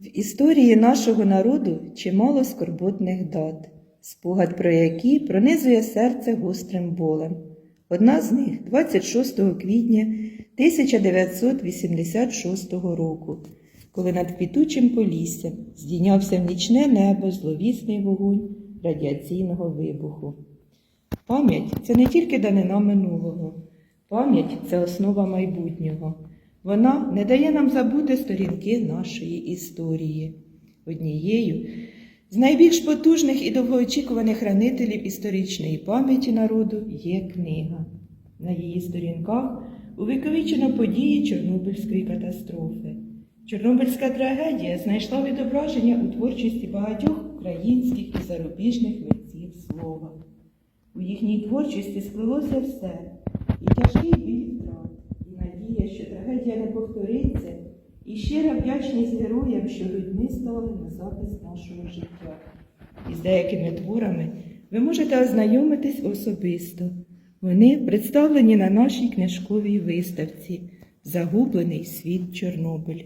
В історії нашого народу чимало скорботних дат, спогад про які пронизує серце гострим болем. Одна з них 26 квітня 1986 року, коли над квітучим поліссям здійнявся в нічне небо зловісний вогонь радіаційного вибуху. Пам'ять це не тільки данина минулого, пам'ять це основа майбутнього. Вона не дає нам забути сторінки нашої історії. Однією з найбільш потужних і довгоочікуваних хранителів історичної пам'яті народу є книга. На її сторінках увіковічено події Чорнобильської катастрофи. Чорнобильська трагедія знайшла відображення у творчості багатьох українських і зарубіжних митців слова. У їхній творчості сплелося все і тяжкий біль трагедія не повториться, і щира вдячність героям, що людьми стали на захист нашого життя. Із деякими творами ви можете ознайомитись особисто. Вони представлені на нашій книжковій виставці Загублений світ Чорнобиль.